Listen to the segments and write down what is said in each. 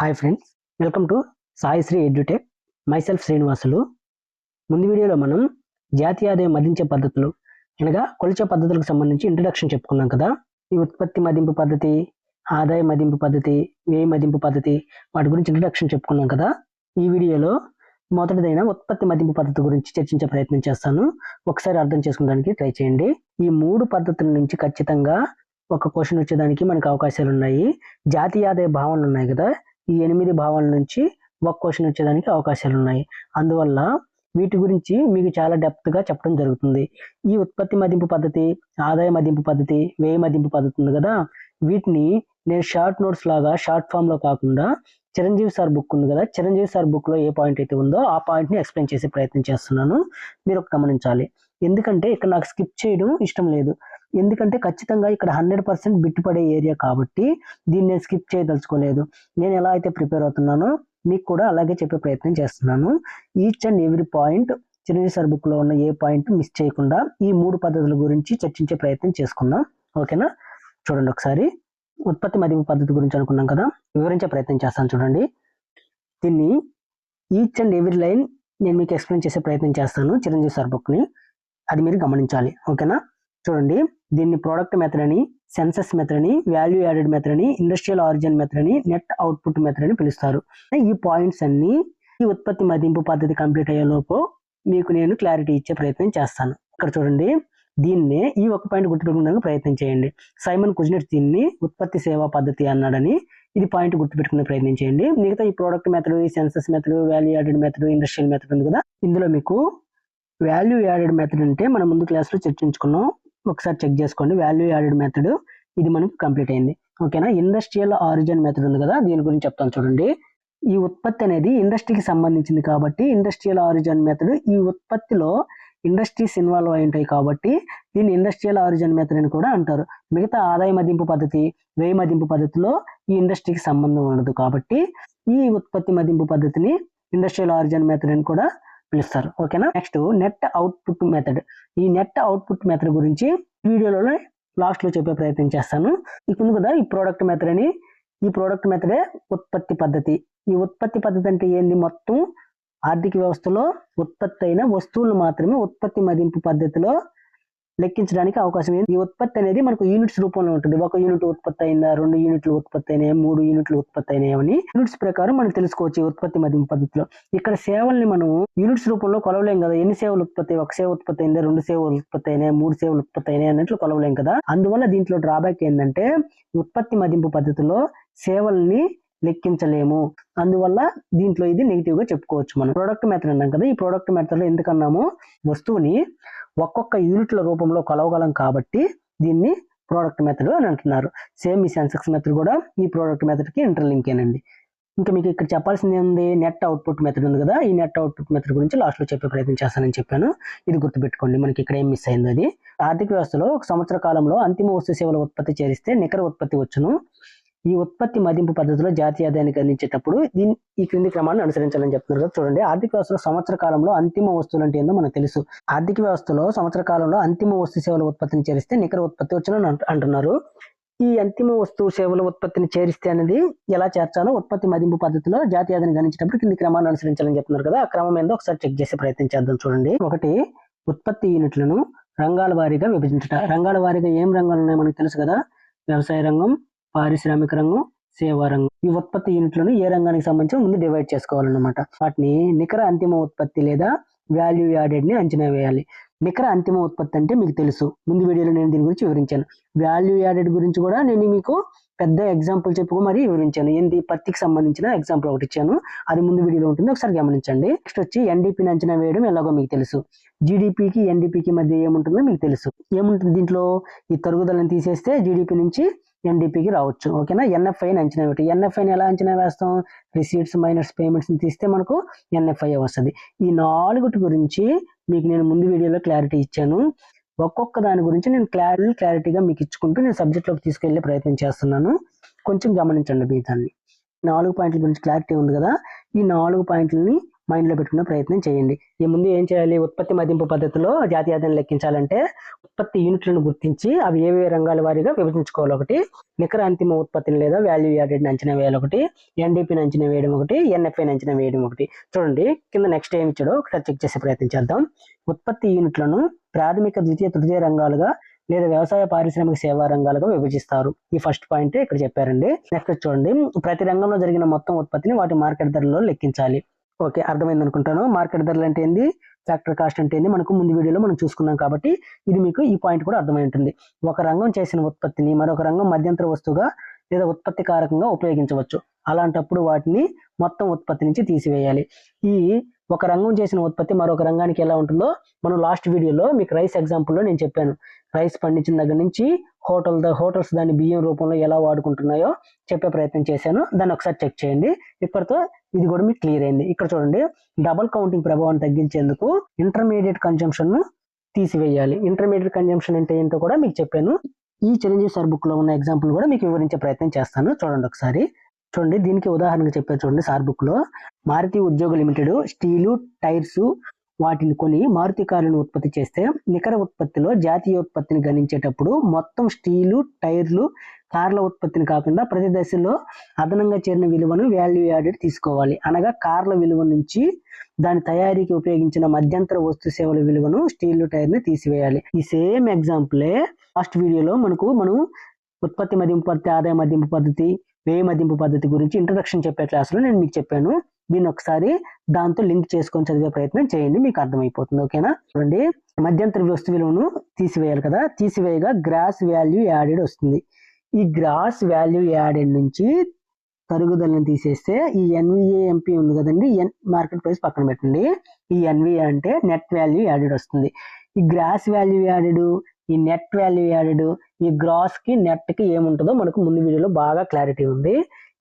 Hi friends welcome to Saisri Edutech myself Srinivasulu ముందు వీడియోలో మనం జాతీయ ఆదాయం మదించే పద్ధతులు అనగా కొలిచే పద్ధతులకు సంబంధించి ఇంట్రడక్షన్ చెప్పుకున్నాం కదా. ఈ ఉత్పత్తి మదింపు పద్ధతి ఆదాయ మదింపు పద్ధతి వ్యయ మదింపు పద్ధతి వాటి గురించి ఇంట్రడక్షన్ చెప్పుకున్నాం కదా. ఈ వీడియోలో మొదటిదైన ఉత్పత్తి మదింపు పద్ధతి గురించి చర్చించే ప్రయత్నం చేస్తాను. ఒకసారి అర్థం చేసుకోవడానికి ట్రై చేయండి. ఈ మూడు పద్ధతుల నుంచి ఖచ్చితంగా ఒక క్వశ్చన్ వచ్చేదానికి మనకు అవకాశాలు ఉన్నాయి జాతీయ ఆదాయ భావనలు ఉన్నాయి కదా. ఈ ఎనిమిది భావనల నుంచి ఒక క్వశ్చన్ వచ్చేదానికి అవకాశాలు ఉన్నాయి అందువల్ల వీటి గురించి మీకు చాలా డెప్త్గా చెప్పడం జరుగుతుంది. ఈ ఉత్పత్తి మదింపు పద్ధతి ఆదాయ మదింపు పద్ధతి వ్యయ మదింపు పద్ధతి ఉంది కదా? వీటిని నేను షార్ట్ నోట్స్ లాగా షార్ట్ ఫామ్లో కాకుండా చిరంజీవి సార్ బుక్ ఉంది కదా? చిరంజీవి సార్ బుక్లో ఏ పాయింట్ అయితే ఉందో ఆ పాయింట్ని ఎక్స్ప్లెయిన్ చేసే ప్రయత్నం చేస్తున్నాను. మీరు ఒక గమనించాలి. ఎందుకంటే ఇక్కడ నాకు స్కిప్ చేయడం ఇష్టం లేదు. ఎందుకంటే ఖచ్చితంగా ఇక్కడ హండ్రెడ్ పర్సెంట్ బిట్ పడే ఏరియా కాబట్టి దీన్ని నేను స్కిప్ చేయదలుచుకోలేదు. నేను ఎలా అయితే ప్రిపేర్ అవుతున్నానో మీకు కూడా అలాగే చెప్పే ప్రయత్నం చేస్తున్నాను. Each and every point Chiranjeevi sir బుక్లో ఉన్న ఏ పాయింట్ మిస్ చేయకుండా ఈ మూడు పద్ధతుల గురించి చర్చించే ప్రయత్నం చేసుకుందాం. ఓకేనా? చూడండి ఒకసారి. ఉత్పత్తి మదింపు పద్ధతి గురించి అనుకున్నాం కదా? వివరించే ప్రయత్నం చేస్తాను చూడండి. దీన్ని ఈచ్ అండ్ ఎవ్రీ లైన్ నేను మీకు ఎక్స్ప్లెయిన్ చేసే ప్రయత్నం చేస్తాను చిరంజీవి సార్ బుక్ని. అది మీరు గమనించాలి. ఓకేనా? చూడండి. దీన్ని ప్రోడక్ట్ మెథడ్ అని సెన్సెస్ మెథడ్ అని వాల్యూ యాడెడ్ మెథడ్ అని ఇండస్ట్రియల్ ఆరిజిన్ మెథడ్ అని నెట్ అవుట్పుట్ మెథడ్ అని పిలుస్తారు. ఈ పాయింట్స్ అన్ని ఈ ఉత్పత్తి మదింపు పద్ధతి కంప్లీట్ అయ్యే లోపు మీకు నేను క్లారిటీ ఇచ్చే ప్రయత్నం చేస్తాను. ఇక్కడ చూడండి. దీన్నే ఈ ఒక పాయింట్ గుర్తుపెట్టుకోవడానికి ప్రయత్నం చేయండి. సైమన్ కుజినెట్ దీన్ని ఉత్పత్తి సేవా పద్ధతి అన్నాడని ఇది పాయింట్ గుర్తుపెట్టుకునే ప్రయత్నం చేయండి. మిగతా ఈ ప్రోడక్ట్ మెథడ్ ఈ census method value added method industrial method ఉంది కదా. ఇందులో మీకు వాల్యూ యాడెడ్ మెథడ్ అంటే మనం ముందు క్లాస్లో చర్చించుకున్నాం. ఒకసారి చెక్ చేసుకోండి. వాల్యూ యాడెడ్ మెథడ్ ఇది మనకు కంప్లీట్ అయింది. ఓకేనా ఇండస్ట్రియల్ ఆరిజిన్ మెథడ్ ఉంది కదా? దీని గురించి చెప్తాను చూడండి. ఈ ఉత్పత్తి అనేది ఇండస్ట్రీకి సంబంధించింది కాబట్టి ఇండస్ట్రియల్ ఆరిజిన్ మెథడ్ ఈ ఉత్పత్తిలో ఇండస్ట్రీస్ ఇన్వాల్వ్ అయి ఉంటాయి కాబట్టి దీన్ని ఇండస్ట్రియల్ ఆరిజిన్ మెథడ్ అని కూడా అంటారు. మిగతా ఆదాయ మదింపు పద్ధతి వ్యయ మదింపు పద్ధతిలో ఈ ఇండస్ట్రీకి సంబంధం ఉండదు కాబట్టి ఈ ఉత్పత్తి మదింపు పద్ధతిని ఇండస్ట్రియల్ ఆరిజిన్ మెథడ్ అని కూడా పిలుస్తారు. ఓకేనా? Next net output method. ఈ నెట్ అవుట్పుట్ మెథడ్ గురించి వీడియోలోనే లాస్ట్లో చెప్పే ప్రయత్నం చేస్తాను. ఇప్పుడు కదా ఈ ప్రోడక్ట్ మెథడ్ అని. ఈ ప్రోడక్ట్ మెథడే ఉత్పత్తి పద్ధతి. ఈ ఉత్పత్తి పద్ధతి అంటే ఏంది? మొత్తం ఆర్థిక వ్యవస్థలో ఉత్పత్తి అయిన వస్తువులు మాత్రమే ఉత్పత్తి మదింపు పద్ధతిలో లెక్కించడానికి అవకాశం ఉంది. ఈ ఉత్పత్తి అనేది మనకు యూనిట్స్ రూపంలో ఉంటుంది. ఒక యూనిట్ ఉత్పత్తి అయిందా రెండు యూనిట్లు ఉత్పత్తి అయినాయి మూడు యూనిట్లు ఉత్పత్తి అయినాయని యూనిట్స్ ప్రకారం మనం తెలుసుకోవచ్చు ఉత్పత్తి మదింపు పద్ధతిలో. ఇక్కడ సేవల్ని మనం యూనిట్స్ రూపంలో కొలవలేం కదా. ఎన్ని సేవలు ఉత్పత్తి ఒక సేవ ఉత్పత్తి అయిందా రెండు సేవలు ఉత్పత్తి అయినాయి మూడు సేవలు ఉత్పత్తి అయినాయి అన్నట్లు కొలవలేం కదా. అందువల్ల దీంట్లో డ్రాబ్యాక్ ఏంటంటే ఉత్పత్తి మదింపు పద్ధతిలో సేవల్ని లెక్కించలేము. అందువల్ల దీంట్లో ఇది నెగిటివ్గా చెప్పుకోవచ్చు మనం. ప్రోడక్ట్ మెథడ్ అన్నాం కదా ఈ ప్రోడక్ట్ మెథడ్లో ఎందుకన్నాము? వస్తువుని ఒక్కొక్క యూనిట్ల రూపంలో కొలవగలం కాబట్టి దీన్ని ప్రోడక్ట్ మెథడ్ అని అంటున్నారు. సేమ్ ఈ సెన్సెక్స్ మెథడ్ కూడా ఈ ప్రోడక్ట్ మెథడ్కి ఇంటర్లింక్ అండి ఇంకా మీకు ఇక్కడ చెప్పాల్సింది ఏంది? నెట్ అవుట్పుట్ మెథడ్ ఉంది కదా ఈ నెట్ అవుట్పుట్ మెథడ్ గురించి లాస్ట్లో చెప్పే ప్రయత్నం చేస్తానని చెప్పాను. ఇది గుర్తుపెట్టుకోండి మనకి ఇక్కడ ఏం మిస్ అయింది అది. ఆర్థిక వ్యవస్థలో ఒక సంవత్సర కాలంలో అంతిమ వస్తు సేవల ఉత్పత్తి చేరిస్తే నికర ఉత్పత్తి వచ్చును. ఈ ఉత్పత్తి మదింపు పద్ధతిలో జాతీయ ఆదాయానికి అందించేటప్పుడు దీన్ని ఈ క్రింది క్రమాన్ని అనుసరించాలని చెప్తున్నారు కదా. చూడండి ఆర్థిక వ్యవస్థలో సంవత్సర కాలంలో అంతిమ వస్తువులు అంటే ఏందో మనకు తెలుసు. ఆర్థిక వ్యవస్థలో సంవత్సర కాలంలో అంతిమ వస్తు సేవల ఉత్పత్తిని చేరిస్తే నికర ఉత్పత్తి వచ్చిన అంటున్నారు. ఈ అంతిమ వస్తువు సేవల ఉత్పత్తిని చేరిస్తే అనేది ఎలా చేర్చాలో ఉత్పత్తి మదింపు పద్ధతిలో జాతీయ ఆదాయాన్ని గణించేటప్పుడు కింది క్రమాన్ని అనుసరించాలని చెప్తున్నారు కదా. ఆ క్రమం ఏందో ఒకసారి చెక్ చేసే ప్రయత్నం చేద్దాం చూడండి. ఒకటి ఉత్పత్తి యూనిట్లను రంగాల వారీగా విభజించట రంగాల వారీగా ఏం రంగాలు ఉన్నాయో మనకు తెలుసు కదా. వ్యవసాయ రంగం పారిశ్రామిక రంగం సేవా రంగం. ఈ ఉత్పత్తి యూనిట్లను ఏ రంగానికి సంబంధించి ముందు డివైడ్ చేసుకోవాలన్నమాట. వాటిని నికర అంతిమ ఉత్పత్తి లేదా వాల్యూ యాడెడ్ని అంచనా వేయాలి. నికర అంతిమ ఉత్పత్తి అంటే మీకు తెలుసు. ముందు వీడియోలో నేను దీని గురించి వివరించాను. వాల్యూ యాడెడ్ గురించి కూడా నేను మీకు పెద్ద ఎగ్జాంపుల్ చెప్పుకో మరి వివరించాను. ఏంటి పత్తికి సంబంధించిన ఎగ్జాంపుల్ ఒకటి ఇచ్చాను. అది ముందు వీడియోలో ఉంటుంది. ఒకసారి గమనించండి. నెక్స్ట్ వచ్చి ఎన్డీపీని అంచనా వేయడం ఎలాగో మీకు తెలుసు. జీడిపికి ఎన్డీపీకి మధ్య ఏముంటుందో మీకు తెలుసు. ఏముంటుంది దీంట్లో? ఈ తరుగుదలను తీసేస్తే జీడిపి నుంచి ఎన్డీపీకి రావచ్చు. ఓకేనా? ఎన్ఎఫ్ఐని అంచనా పెట్టి ఎన్ఎఫ్ఐని ఎలా అంచనా వేస్తాం? రిసీట్స్ మైనస్ పేమెంట్స్ని తీస్తే మనకు ఎన్ఎఫ్ఐ వస్తుంది. ఈ నాలుగుటి గురించి మీకు నేను ముందు వీడియోలో క్లారిటీ ఇచ్చాను. ఒక్కొక్క దాని గురించి నేను క్లారిటీ క్లారిటీగా మీకు ఇచ్చుకుంటూ నేను సబ్జెక్ట్లోకి తీసుకెళ్ళే ప్రయత్నం చేస్తున్నాను. కొంచెం గమనించండి మీ దాన్ని నాలుగు పాయింట్ల గురించి క్లారిటీ ఉంది కదా? ఈ నాలుగు పాయింట్లని మైండ్లో పెట్టుకునే ప్రయత్నం చేయండి. ఈ ముందు ఏం చేయాలి? ఉత్పత్తి మదింపు పద్ధతిలో జాతీయ లెక్కించాలంటే ఉత్పత్తి యూనిట్లను గుర్తించి అవి ఏ రంగాల వారీగా విభజించుకోవాలి. ఒకటి నికర అంతిమ ఉత్పత్తిని లేదా వాల్యూ యాడెడ్ని అంచనా వేయాలి. ఒకటి ఎన్డీపీని అంచనా వేయడం ఒకటి ఎన్ఎఫ్ఐని అంచనా వేయడం ఒకటి. చూడండి కింద నెక్స్ట్ ఏమి ఇచ్చాడో ఒకసారి చెక్ చేసే ప్రయత్నం చేద్దాం. ఉత్పత్తి యూనిట్లను ప్రాథమిక ద్వితీయ తృతీయ రంగాలుగా లేదా వ్యవసాయ పారిశ్రామిక సేవా రంగాలుగా విభజిస్తారు. ఈ ఫస్ట్ పాయింట్ ఇక్కడ చెప్పారండి. నెక్స్ట్ చూడండి ప్రతి రంగంలో జరిగిన మొత్తం ఉత్పత్తిని వాటి మార్కెట్ ధరలో లెక్కించాలి. ఓకే అర్థమైంది అనుకుంటాను. మార్కెట్ ధరలు అంటే ఏంది? ఫ్యాక్టర్ కాస్ట్ అంటే ఏంది? మనకు ముందు వీడియోలో మనం చూసుకున్నాం కాబట్టి ఇది మీకు ఈ పాయింట్ కూడా అర్థమై ఉంటుంది. ఒక రంగం చేసిన ఉత్పత్తిని మరొక రంగం మధ్యంతర వస్తువుగా లేదా ఉత్పత్తి కారకంగా ఉపయోగించవచ్చు. అలాంటప్పుడు వాటిని మొత్తం ఉత్పత్తి నుంచి తీసివేయాలి. ఈ ఒక రంగం చేసిన ఉత్పత్తి మరొక రంగానికి ఎలా ఉంటుందో మనం లాస్ట్ వీడియోలో మీకు రైస్ ఎగ్జాంపుల్లో నేను చెప్పాను. రైస్ పండించిన దగ్గర నుంచి హోటల్ హోటల్స్ దాన్ని బియ్యం రూపంలో ఎలా వాడుకుంటున్నాయో చెప్పే ప్రయత్నం చేశాను. దాన్ని ఒకసారి చెక్ చేయండి. ఇప్పటితో ఇది కూడా మీకు క్లియర్ అయింది. ఇక్కడ చూడండి డబుల్ కౌంటింగ్ ప్రభావాన్ని తగ్గించేందుకు ఇంటర్మీడియట్ కన్జంప్షన్ను తీసివేయాలి. ఇంటర్మీడియట్ కన్జంప్షన్ అంటే ఏంటో కూడా మీకు చెప్పాను. ఈ చిరంజీవి సార్ బుక్లో ఉన్న ఎగ్జాంపుల్ కూడా మీకు వివరించే ప్రయత్నం చేస్తాను. చూడండి ఒకసారి. చూడండి దీనికి ఉదాహరణగా చెప్పారు చూడండి సార్ బుక్లో. మారుతి ఉద్యోగ లిమిటెడ్ స్టీలు టైర్స్ వాటిని కొని మారుతి కార్లను ఉత్పత్తి చేస్తే నికర ఉత్పత్తిలో జాతీయ ఉత్పత్తిని గణించేటప్పుడు మొత్తం స్టీలు టైర్లు కార్ల ఉత్పత్తిని కాకుండా ప్రతి దశలో అదనంగా చేరిన విలువను వాల్యూ యాడెడ్ తీసుకోవాలి. అనగా కార్ల విలువ నుంచి దాని తయారీకి ఉపయోగించిన మధ్యంతర వస్తు సేవల విలువను స్టీల్ టైర్ని తీసివేయాలి. ఈ సేమ్ ఎగ్జాంపులే లాస్ట్ వీడియోలో మనకు మనం ఉత్పత్తి మదింపు పద్ధతి ఆదాయ మదింపు పద్ధతి వ్యయ మదింపు పద్ధతి గురించి ఇంట్రడక్షన్ చెప్పే క్లాసులో నేను మీకు చెప్పాను. దీన్ని ఒకసారి దాంతో లింక్ చేసుకొని చదివే ప్రయత్నం చేయండి మీకు అర్థమైపోతుంది. ఓకేనా చూడండి. మధ్యంతర వస్తు విలువను తీసివేయాలి కదా? తీసివేయగా గ్రాస్ వాల్యూ యాడెడ్ వస్తుంది. ఈ గ్రాస్ వాల్యూ యాడెడ్ నుంచి తరుగుదలను తీసేస్తే ఈ ఎన్విఏ ఎంపీ ఉంది కదండి ఎన్ మార్కెట్ ప్రైస్ పక్కన పెట్టండి. ఈ ఎన్విఏ అంటే నెట్ వాల్యూ యాడెడ్ వస్తుంది. ఈ గ్రాస్ వాల్యూ యాడెడ్ ఈ నెట్ వాల్యూ యాడెడ్ ఈ గ్రాస్కి నెట్కి ఏముంటుందో మనకు ముందు వీడియోలో బాగా క్లారిటీ ఉంది.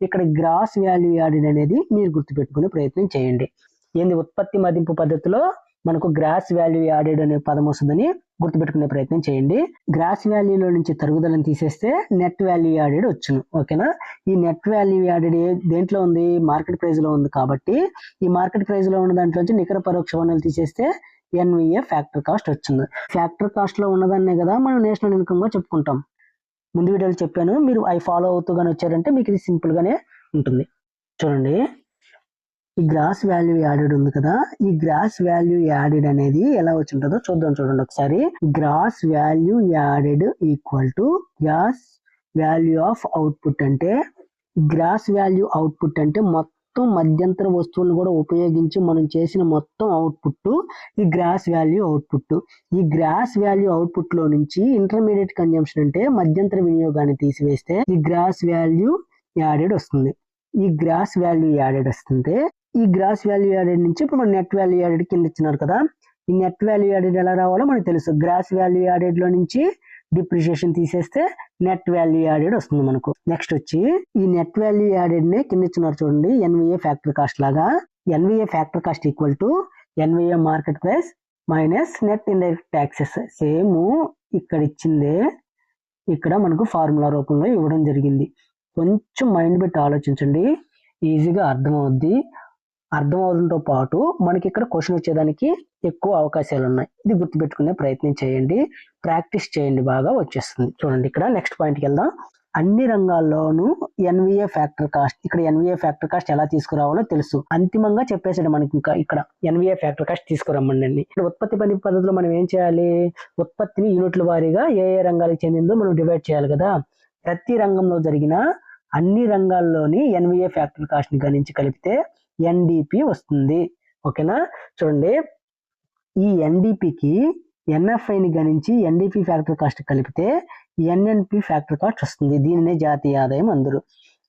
ఇక్కడ గ్రాస్ వాల్యూ యాడెడ్ అనేది మీరు గుర్తుపెట్టుకునే ప్రయత్నం చేయండి. ఏంది ఉత్పత్తి మదింపు పద్ధతిలో మనకు గ్రాస్ వాల్యూ యాడెడ్ అనే పదం వస్తుందని గుర్తుపెట్టుకునే ప్రయత్నం చేయండి. గ్రాస్ వాల్యూలో నుంచి తరుగుదలను తీసేస్తే నెట్ వాల్యూ యాడెడ్ వచ్చును. ఓకేనా? ఈ నెట్ వాల్యూ యాడెడ్ దేంట్లో ఉంది? మార్కెట్ ప్రైజ్లో ఉంది కాబట్టి ఈ మార్కెట్ ప్రైజ్లో ఉన్న దాంట్లో నుంచి నికర పరోక్ష వనరులు తీసేస్తే ఎన్విఏ ఫ్యాక్టర్ కాస్ట్ వచ్చింది ఫ్యాక్టర్ కాస్ట్లో ఉన్నదాన్నే కదా మనం నేషనల్ ఇన్కమ్గా చెప్పుకుంటాం. ముందు వీడియోలో చెప్పాను. మీరు అవి ఫాలో అవుతూ కానీ వచ్చారంటే మీకు ఇది సింపుల్గానే ఉంటుంది. చూడండి. ఈ గ్రాస్ వాల్యూ యాడెడ్ ఉంది కదా ఈ గ్రాస్ వాల్యూ యాడెడ్ అనేది ఎలా వచ్చి ఉంటుందో చూద్దాం చూడండి ఒకసారి. Gross value added equal to gross value of output అంటే గ్రాస్ వాల్యూ అవుట్పుట్ అంటే మొత్తం మధ్యంతర వస్తువులను కూడా ఉపయోగించి మనం చేసిన మొత్తం అవుట్పుట్ ఈ గ్రాస్ వాల్యూ అవుట్పుట్. ఈ గ్రాస్ వాల్యూ అవుట్పుట్లో నుంచి ఇంటర్మీడియట్ కన్జంప్షన్ అంటే మధ్యంతర వినియోగాన్ని తీసివేస్తే ఈ గ్రాస్ వాల్యూ యాడెడ్ వస్తుంది. ఈ గ్రాస్ వాల్యూ యాడెడ్ వస్తుంది ఈ గ్రాస్ వాల్యూ యాడెడ్ నుంచి ఇప్పుడు మనం నెట్ వాల్యూ యాడెడ్ కింద ఇచ్చినారు కదా ఈ నెట్ వాల్యూ యాడెడ్ ఎలా రావాలో మనకు తెలుసు. గ్రాస్ వాల్యూ యాడెడ్లో నుంచి డిప్రిషియేషన్ తీసేస్తే నెట్ వాల్యూ యాడెడ్ వస్తుంది మనకు. నెక్స్ట్ వచ్చి ఈ నెట్ వాల్యూ యాడెడ్ని కింద ఇచ్చినారు చూడండి ఎన్విఏ ఫ్యాక్టరీ కాస్ట్ లాగా. NVA factory cost equal to NVA market price minus net indirect taxes same ఇక్కడ ఇచ్చిందే ఇక్కడ మనకు ఫార్ములా రూపంలో ఇవ్వడం జరిగింది. కొంచెం మైండ్ పెట్టి ఆలోచించండి ఈజీగా అర్థమవుద్ది. అర్థమవడంతో పాటు మనకి ఇక్కడ క్వశ్చన్ వచ్చేదానికి ఎక్కువ అవకాశాలు ఉన్నాయి ఇది గుర్తుపెట్టుకునే ప్రయత్నం చేయండి. ప్రాక్టీస్ చేయండి బాగా వచ్చేస్తుంది. చూడండి ఇక్కడ నెక్స్ట్ పాయింట్కి వెళ్దాం. అన్ని రంగాల్లోనూ ఎన్విఏ ఫ్యాక్టర్ కాస్ట్ ఇక్కడ ఎన్విఏ ఫ్యాక్టర్ కాస్ట్ ఎలా తీసుకురావాలో తెలుసు. అంతిమంగా చెప్పేసాడు మనకి ఇంకా ఇక్కడ. ఎన్విఏ ఫ్యాక్టర్ కాస్ట్ తీసుకురమ్మండి ఇక్కడ ఉత్పత్తి పని పద్ధతిలో మనం ఏం చేయాలి? ఉత్పత్తిని యూనిట్ల వారీగా ఏ ఏ రంగాలకు చెందిందో మనం డివైడ్ చేయాలి కదా. ప్రతి రంగంలో జరిగిన అన్ని రంగాల్లోని ఎన్విఏ ఫ్యాక్టర్ కాస్ట్ని గణించి కలిపితే ఎన్డిపి వస్తుంది. ఓకేనా? చూడండి. ఈ ఎన్డిపికి ఎన్ఎఫ్ఐని గణించి ఎన్డిపి ఫ్యాక్టర్ కాస్ట్ కలిపితే ఎన్ఎన్పి ఫ్యాక్టర్ కాస్ట్ వస్తుంది. దీనినే జాతీయ ఆదాయం అందరూ.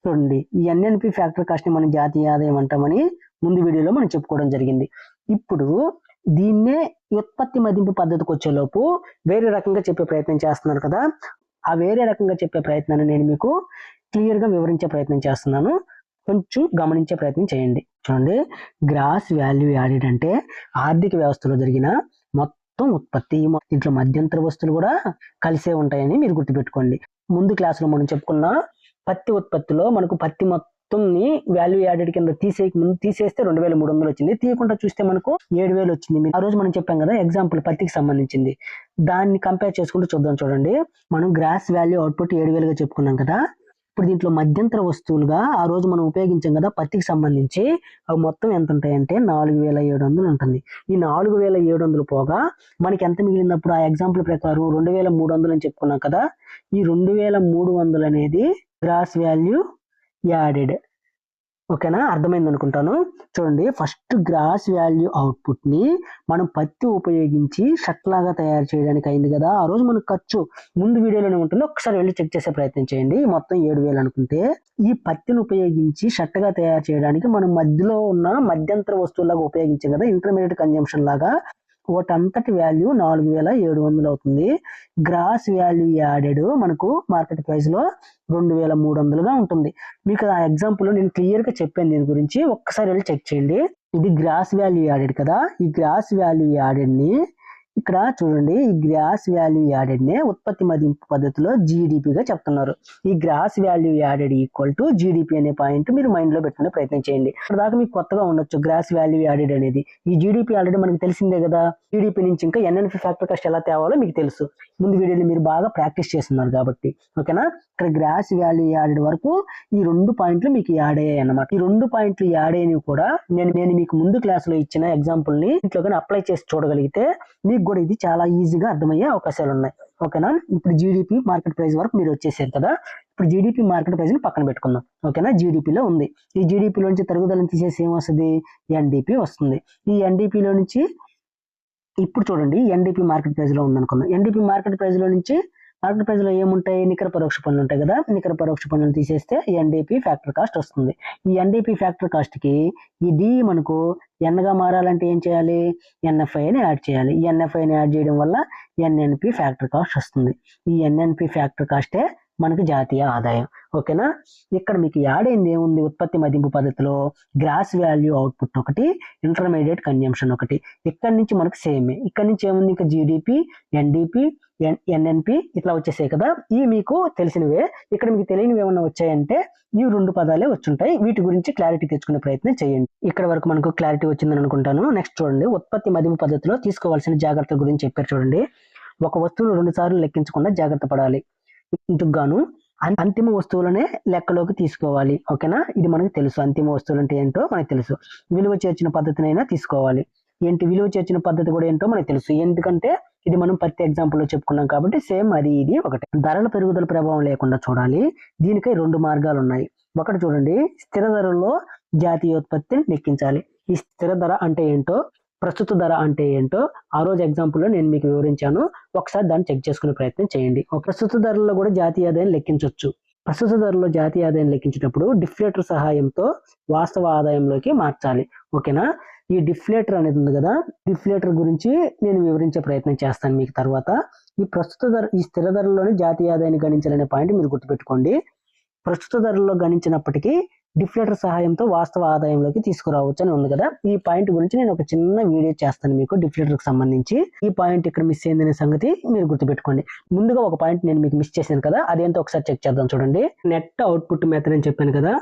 చూడండి. ఈ ఎన్ఎన్పి ఫ్యాక్టర్ కాస్ట్ని మనం జాతీయ ఆదాయం అంటామని ముందు వీడియోలో మనం చెప్పుకోవడం జరిగింది. ఇప్పుడు దీన్నే ఉత్పత్తి మదింపు పద్ధతికి వచ్చేలోపు వేరే రకంగా చెప్పే ప్రయత్నం చేస్తున్నారు కదా. ఆ వేరే రకంగా చెప్పే ప్రయత్నాన్ని నేను మీకు క్లియర్గా వివరించే ప్రయత్నం చేస్తున్నాను. కొంచెం గమనించే ప్రయత్నం చేయండి. చూడండి. గ్రాస్ వాల్యూ యాడెడ్ అంటే ఆర్థిక వ్యవస్థలో జరిగిన మొత్తం ఉత్పత్తి దీంట్లో మధ్యంతర వస్తువులు కూడా కలిసే ఉంటాయని మీరు గుర్తుపెట్టుకోండి. ముందు క్లాసులో మనం చెప్పుకున్న పత్తి ఉత్పత్తిలో మనకు పత్తి మొత్తం మొత్తంని వాల్యూ యాడెడ్ కింద తీసే ముందు తీసేస్తే రెండు వేల మూడు వందలు వచ్చింది. తీయకుండా చూస్తే మనకు ఏడు వేలు వచ్చింది ఆ రోజు మనం చెప్పాం కదా ఎగ్జాంపుల్ పత్తికి సంబంధించింది. దాన్ని కంపేర్ చేసుకుంటూ చూద్దాం చూడండి. మనం గ్రాస్ వాల్యూ అవుట్పుట్ ఏడు వేలుగా చెప్పుకున్నాం కదా ఇప్పుడు దీంట్లో మధ్యంతర వస్తువులుగా ఆ రోజు మనం ఉపయోగించాం కదా పత్తికి సంబంధించి అవి మొత్తం ఎంత ఉంటాయంటే నాలుగు వేల ఏడు వందలు ఉంటుంది. ఈ నాలుగు వేల ఏడు వందలు పోగా మనకి ఎంత మిగిలినప్పుడు ఆ ఎగ్జాంపుల్ ప్రకారం రెండు వేల మూడు వందలు అని చెప్పుకున్నాం కదా. ఈ రెండు వేల మూడు వందలు అనేది గ్రాస్ వాల్యూ యాడెడ్. ఓకేనా? అర్థమైంది అనుకుంటాను చూడండి ఫస్ట్ గ్రాస్ వాల్యూ అవుట్పుట్ని మనం పత్తి ఉపయోగించి షట్లాగా లాగా తయారు చేయడానికి అయింది కదా. ఆ రోజు మనకు ఖర్చు ముందు వీడియోలోనే ఉంటుంది. ఒకసారి వెళ్ళి చెక్ చేసే ప్రయత్నం చేయండి. మొత్తం ఏడు వేలు అనుకుంటే ఈ పత్తిని ఉపయోగించి షట్గా తయారు చేయడానికి మనం మధ్యలో ఉన్న మధ్యంతర వస్తువులాగా ఉపయోగించాం కదా ఇంటర్మీడియట్ కన్జంప్షన్ లాగా వాటంతటి వాల్యూ నాలుగు వేల ఏడు వందలు అవుతుంది. గ్రాస్ వాల్యూ యాడెడ్ మనకు మార్కెట్ ప్రైస్లో రెండు వేల మూడు వందలుగా ఉంటుంది. మీకు ఆ ఎగ్జాంపుల్ నేను క్లియర్గా చెప్పాను దీని గురించి. ఒక్కసారి వెళ్ళి చెక్ చేయండి. ఇది గ్రాస్ వాల్యూ యాడెడ్ కదా? ఈ గ్రాస్ వాల్యూ యాడెడ్ని ఇక్కడ చూడండి ఈ గ్రాస్ వాల్యూ యాడెడ్నే ఉత్పత్తి మదింపు పద్ధతిలో జీడిపిగా గా చెప్తున్నారు. ఈ gross value added equal to GDP అనే పాయింట్ మీరు మైండ్లో పెట్టుకునే ప్రయత్నం చేయండి. ఇప్పుడు దాకా మీకు కొత్తగా ఉండొచ్చు గ్రాస్ వాల్యూ యాడెడ్ అనేది. ఈ జీడిపి ఆల్రెడీ మనకు తెలిసిందే కదా. జీడిపి నుంచి ఇంకా ఎన్ఎన్పి ఫ్యాక్టర్ కాస్ట్ ఎలా తేవాలో మీకు తెలుసు. ముందు వీడియోలో మీరు బాగా ప్రాక్టీస్ చేస్తున్నారు కాబట్టి. ఓకేనా? ఇక్కడ గ్రాస్ వాల్యూ యాడెడ్ వరకు ఈ రెండు పాయింట్లు మీకు యాడ్ అయ్యాయి అన్నమాట. ఈ రెండు పాయింట్లు యాడ్ అయినవి కూడా నేను నేను మీకు ముందు క్లాస్లో ఇచ్చిన ఎగ్జాంపుల్ని ఇంట్లో కానీ అప్లై చేసి చూడగలిగితే మీకు కూడా ఇది చాలా ఈజీగా అర్థమయ్యే అవకాశాలు ఉన్నాయి ఓకేనా ఇప్పుడు జీడిపి మార్కెట్ ప్రైస్ వరకు మీరు వచ్చేసారు కదా ఇప్పుడు జీడిపి మార్కెట్ ప్రైస్ని పక్కన పెట్టుకుందాం ఓకేనా జీడిపిలో లో ఉంది ఈ జీడిపిలో లో నుంచి తరుగుదలను తీసేసి ఏం వస్తుంది ఎన్డిపి వస్తుంది ఈ NDP లో నుంచి ఇప్పుడు చూడండి ఎన్డిపి మార్కెట్ ప్రైస్లో ఉందనుకుందాం ఉంది ఎన్డిపి మార్కెట్ ప్రైస్లో నుంచి మార్కెట్ ప్రైస్లో ఏముంటాయి నికర పరోక్ష పనులు ఉంటాయి కదా నికర పరోక్ష పనులు తీసేస్తే ఎన్డిపి ఫ్యాక్టర్ కాస్ట్ వస్తుంది ఈ ఎన్డిపి ఫ్యాక్టర్ కాస్ట్కి ఈ డి మనకు ఎన్గా మారాలంటే ఏం చేయాలి? ఎన్ఎఫ్ఐని యాడ్ చేయాలి. ఎన్ఎఫ్ఐని ఎన్ఎఫ్ఐ యాడ్ చేయడం వల్ల ఎన్ఎన్పి ఫ్యాక్టర్ కాస్ట్ వస్తుంది. ఈ ఎన్ఎన్పి ఫ్యాక్టర్ కాస్టే మనకు జాతీయ ఆదాయం. ఓకేనా? ఇక్కడ మీకు యాడ్ అయింది ఏముంది? ఉత్పత్తి మదింపు పద్ధతిలో గ్రాస్ వాల్యూ అవుట్పుట్ ఒకటి ఇంటర్మీడియట్ కన్జంప్షన్ ఒకటి. ఇక్కడ నుంచి మనకు సేమే. ఇక్కడ నుంచి ఏముంది? ఇంకా జీడిపి ఎన్డిపి ఎన్ఎన్పి ఇట్లా వచ్చేసాయి కదా. ఇవి మీకు తెలిసినవే. ఇక్కడ మీకు తెలియనివి ఏమన్నా వచ్చాయంటే ఈ రెండు పదాలే వచ్చుంటాయి. వీటి గురించి క్లారిటీ తెచ్చుకునే ప్రయత్నం చేయండి. ఇక్కడ వరకు మనకు క్లారిటీ వచ్చిందని అనుకుంటాను. నెక్స్ట్ చూడండి. ఉత్పత్తి మదింపు పద్ధతిలో తీసుకోవాల్సిన జాగ్రత్తల గురించి చెప్పారు చూడండి. ఒక వస్తువును రెండు సార్లు లెక్కించకుండా జాగ్రత్త పడాలి. గాను అం- అంతిమ వస్తువులనే లెక్కలోకి తీసుకోవాలి. ఓకేనా? ఇది మనకు తెలుసు. అంతిమ వస్తువులు అంటే ఏంటో మనకు తెలుసు. విలువ చేర్చిన పద్ధతినైనా తీసుకోవాలి. ఏంటి విలువ చేర్చిన పద్ధతి కూడా ఏంటో మనకు తెలుసు. ఎందుకంటే ఇది మనం ప్రతి ఎగ్జాంపుల్లో చెప్పుకున్నాం కాబట్టి సేమ్ అది ఇది ఒకటి. ధరల పెరుగుదల ప్రభావం లేకుండా చూడాలి. దీనికై రెండు మార్గాలు ఉన్నాయి. ఒకటి చూడండి. స్థిర ధరల్లో జాతీయోత్పత్తిని లెక్కించాలి. ఈ స్థిర ధర అంటే ఏంటో ప్రస్తుత ధర అంటే ఏంటో ఆ రోజు ఎగ్జాంపుల్లో నేను మీకు వివరించాను. ఒకసారి దాన్ని చెక్ చేసుకునే ప్రయత్నం చేయండి. ఒక ప్రస్తుత ధరల్లో కూడా జాతీయ ఆదాయం లెక్కించవచ్చు ప్రస్తుత ధరలో జాతీయ ఆదాయం లెక్కించేటప్పుడు డిఫ్లేటర్ సహాయంతో వాస్తవ ఆదాయంలోకి మార్చాలి. ఓకేనా? ఈ డిఫ్లేటర్ అనేది ఉంది కదా డిఫ్లేటర్ గురించి నేను వివరించే ప్రయత్నం చేస్తాను మీకు తర్వాత. ఈ ప్రస్తుత ధర ఈ స్థిర ధరలోని జాతీయ ఆదాయాన్ని గణించాలనే పాయింట్ మీరు గుర్తుపెట్టుకోండి. ప్రస్తుత ధరల్లో గణించినప్పటికీ డిఫ్లేటర్ సహాయంతో వాస్తవ ఆదాయంలోకి తీసుకురావచ్చు అని ఉంది కదా. ఈ పాయింట్ గురించి నేను ఒక చిన్న వీడియో చేస్తాను మీకు డిఫ్లేటర్కి సంబంధించి. ఈ పాయింట్ ఇక్కడ మిస్ అయిందనే సంగతి మీరు గుర్తుపెట్టుకోండి. ముందుగా ఒక పాయింట్ నేను మీకు మిస్ చేశాను కదా అదేంటో ఒకసారి చెక్ చేద్దాం చూడండి. నెట్ అవుట్పుట్ మెథడ్ అని చెప్పాను కదా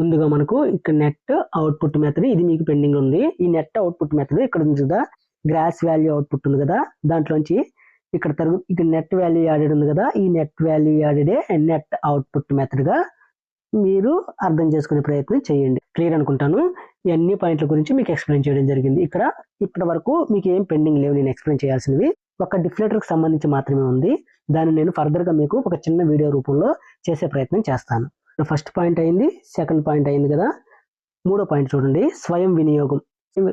ముందుగా మనకు ఇక్కడ నెట్ అవుట్పుట్ మెథడ్ ఇది మీకు పెండింగ్ ఉంది. ఈ నెట్ అవుట్పుట్ మెథడ్ ఇక్కడ ఉంది కదా గ్రాస్ వాల్యూ అవుట్పుట్ ఉంది కదా దాంట్లోంచి ఇక్కడ తరుగు ఇక్కడ నెట్ వాల్యూ యాడెడ్ ఉంది కదా ఈ నెట్ వాల్యూ యాడెడే నెట్ అవుట్పుట్ మెథడ్గా మీరు అర్థం చేసుకునే ప్రయత్నం చేయండి. క్లియర్ అనుకుంటాను. ఈ అన్ని పాయింట్ల గురించి మీకు ఎక్స్ప్లెయిన్ చేయడం జరిగింది. ఇక్కడ ఇప్పటి వరకు మీకు ఏం పెండింగ్ లేవు నేను ఎక్స్ప్లెయిన్ చేయాల్సినవి. ఒక డిఫ్లేటర్కి సంబంధించి మాత్రమే ఉంది. దాన్ని నేను ఫర్దర్గా మీకు ఒక చిన్న వీడియో రూపంలో చేసే ప్రయత్నం చేస్తాను. ఫస్ట్ పాయింట్ అయింది సెకండ్ పాయింట్ అయింది కదా. మూడో పాయింట్ చూడండి. స్వయం వినియోగం.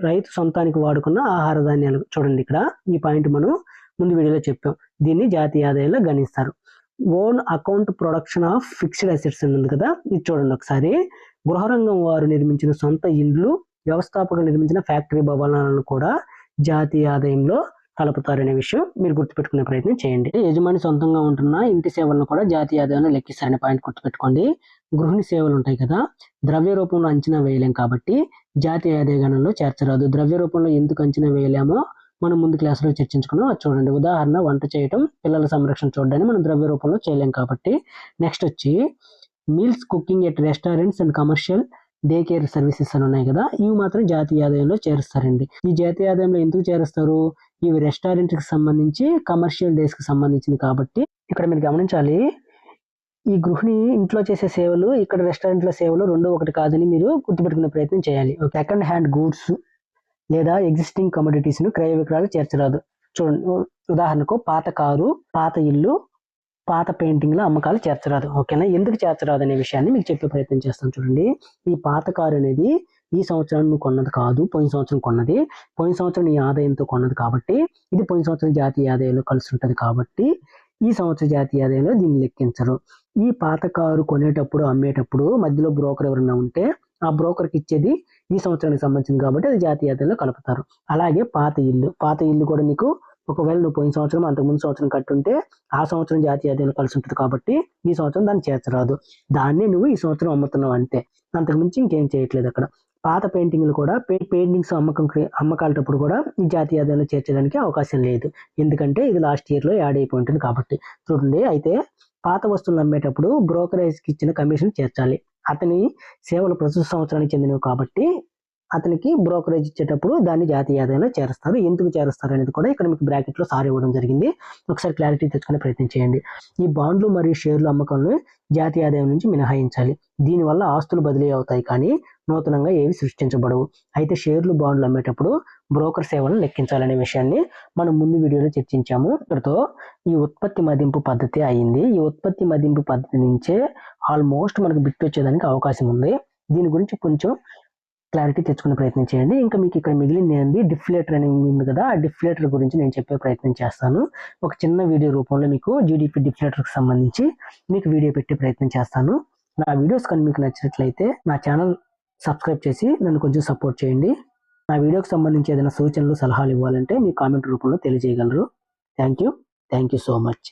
రైతు సొంతానికి వాడుకున్న ఆహార ధాన్యాలు చూడండి ఇక్కడ. ఈ పాయింట్ మనం ముందు వీడియోలో చెప్పాం. దీన్ని జాతీయ ఆదాయంలో గణిస్తారు. Own account production of fixed assets అని ఉంది కదా? ఇది చూడండి ఒకసారి. గృహరంగం వారు నిర్మించిన సొంత ఇండ్లు వ్యవస్థాపకులు నిర్మించిన ఫ్యాక్టరీ భవనాలను కూడా జాతీయ ఆదాయంలో కలుపుతారనే విషయం మీరు గుర్తుపెట్టుకునే ప్రయత్నం చేయండి. యజమాని సొంతంగా ఉంటున్న ఇంటి సేవలను కూడా జాతీయ ఆదాయంలో లెక్కిస్తారనే పాయింట్ గుర్తుపెట్టుకోండి. గృహిణి సేవలు ఉంటాయి కదా? ద్రవ్య రూపంలో అంచనా వేయలేం కాబట్టి జాతీయ ఆదాయ గణనలో చేర్చరాదు. ద్రవ్య రూపంలో ఎందుకు అంచనా వేయలేమో మనం ముందు క్లాసులో చర్చించుకున్నాం. అది చూడండి ఉదాహరణ వంట చేయటం పిల్లల సంరక్షణ చూడడానికి మనం ద్రవ్య రూపంలో చేయలేం కాబట్టి. నెక్స్ట్ వచ్చి meals cooking at restaurants and commercial day care services అని ఉన్నాయి కదా ఇవి మాత్రం జాతీయ ఆదాయంలో చేరుస్తారండి. ఈ జాతీయ ఆదాయంలో ఎందుకు చేరుస్తారు? ఇవి రెస్టారెంట్కి సంబంధించి కమర్షియల్ డేస్కి సంబంధించింది కాబట్టి. ఇక్కడ మీరు గమనించాలి ఈ గృహిణి ఇంట్లో చేసే సేవలు ఇక్కడ రెస్టారెంట్లో సేవలు రెండు ఒకటి కాదని మీరు గుర్తుపెట్టుకునే ప్రయత్నం చేయాలి. సెకండ్ హ్యాండ్ గూడ్స్ లేదా ఎగ్జిస్టింగ్ కమోడిటీస్ను క్రయ విక్రయాలు చేర్చరాదు. చూడండి ఉదాహరణకు పాత కారు పాత ఇల్లు పాత పెయింటింగ్లో అమ్మకాలు చేర్చరాదు. ఓకేనా? ఎందుకు చేర్చరాదు అనే విషయాన్ని మీకు చెప్పే ప్రయత్నం చేస్తాను చూడండి. ఈ పాత కారు అనేది ఈ సంవత్సరం నువ్వు కొన్నది కాదు పోయిన సంవత్సరం కొన్నది. పోయిన సంవత్సరం నీ ఆదాయంతో కొన్నది కాబట్టి ఇది పోయిన సంవత్సరం జాతీయ ఆదాయంలో కలిసి ఉంటుంది కాబట్టి ఈ సంవత్సర జాతీయ ఆదాయంలో దీన్ని లెక్కించరు. ఈ పాత కారు కొనేటప్పుడు అమ్మేటప్పుడు మధ్యలో బ్రోకర్ ఎవరైనా ఉంటే ఆ బ్రోకర్కి ఇచ్చేది ఈ సంవత్సరానికి సంబంధించింది కాబట్టి అది జాతీయ ఆదాయంలో కలుపుతారు. అలాగే పాత ఇల్లు పాత ఇల్లు కూడా నీకు ఒకవేళ నువ్వు పోయిన సంవత్సరం అంతకు ముందు సంవత్సరం కట్టుంటే ఆ సంవత్సరం జాతీయ ఆదాయంలో కలిసి ఉంటుంది కాబట్టి ఈ సంవత్సరం దాన్ని చేర్చరాదు. దాన్ని నువ్వు ఈ సంవత్సరం అమ్ముతున్నావు అంతే. అంతకుమించి ఇంకేం చేయట్లేదు అక్కడ. పాత పెయింటింగ్లు కూడా పెయింటింగ్స్ అమ్మకం అమ్మకాలటప్పుడు కూడా ఈ జాతీయ ఆదాయంలో చేర్చడానికి అవకాశం లేదు. ఎందుకంటే ఇది లాస్ట్ ఇయర్లో యాడ్ అయిపోయి ఉంటుంది కాబట్టి. చూడండి అయితే పాత వస్తువులు అమ్మేటప్పుడు బ్రోకరేజ్కి ఇచ్చిన కమిషన్ చేర్చాలి. అతని సేవలు ప్రస్తుత సంవత్సరానికి చెందినవి కాబట్టి అతనికి బ్రోకరేజ్ ఇచ్చేటప్పుడు దాన్ని జాతీయ ఆదాయంలో చేరుస్తారు. ఎందుకు చేరుస్తారు అనేది కూడా ఇక్కడ మీకు బ్రాకెట్లో సారి సార్ ఇవ్వడం జరిగింది. ఒకసారి క్లారిటీ తెచ్చుకునే ప్రయత్నం చేయండి. ఈ బాండ్లు మరియు షేర్లు అమ్మకాలను జాతీయ ఆదాయం నుంచి మినహాయించాలి. దీనివల్ల ఆస్తులు బదిలీ అవుతాయి కానీ నూతనంగా ఏవి సృష్టించబడవు. అయితే షేర్లు బాండ్లు అమ్మేటప్పుడు బ్రోకర్ సేవలను లెక్కించాలనే విషయాన్ని మనం ముందు వీడియోలో చర్చించాము. ఇక్కడతో ఈ ఉత్పత్తి మదింపు పద్ధతి అయింది. ఈ ఉత్పత్తి మదింపు పద్ధతి నుంచే ఆల్మోస్ట్ మనకు బిట్ వచ్చేదానికి అవకాశం ఉంది. దీని గురించి కొంచెం క్లారిటీ తెచ్చుకునే ప్రయత్నం చేయండి. ఇంకా మీకు ఇక్కడ మిగిలింది డిఫ్లేటర్ అని ఉంది కదా ఆ డిఫ్లేటర్ గురించి నేను చెప్పే ప్రయత్నం చేస్తాను. ఒక చిన్న వీడియో రూపంలో మీకు జీడిపి డిఫ్లేటర్కి సంబంధించి మీకు వీడియో పెట్టే ప్రయత్నం చేస్తాను. నా వీడియోస్ కానీ మీకు నచ్చినట్లయితే నా ఛానల్ సబ్స్క్రైబ్ చేసి నన్ను కొంచెం సపోర్ట్ చేయండి. నా వీడియోకి సంబంధించి ఏదైనా సూచనలు సలహాలు ఇవ్వాలంటే మీ కామెంట్ రూపంలో తెలియజేయగలరు. Thank you thank you so much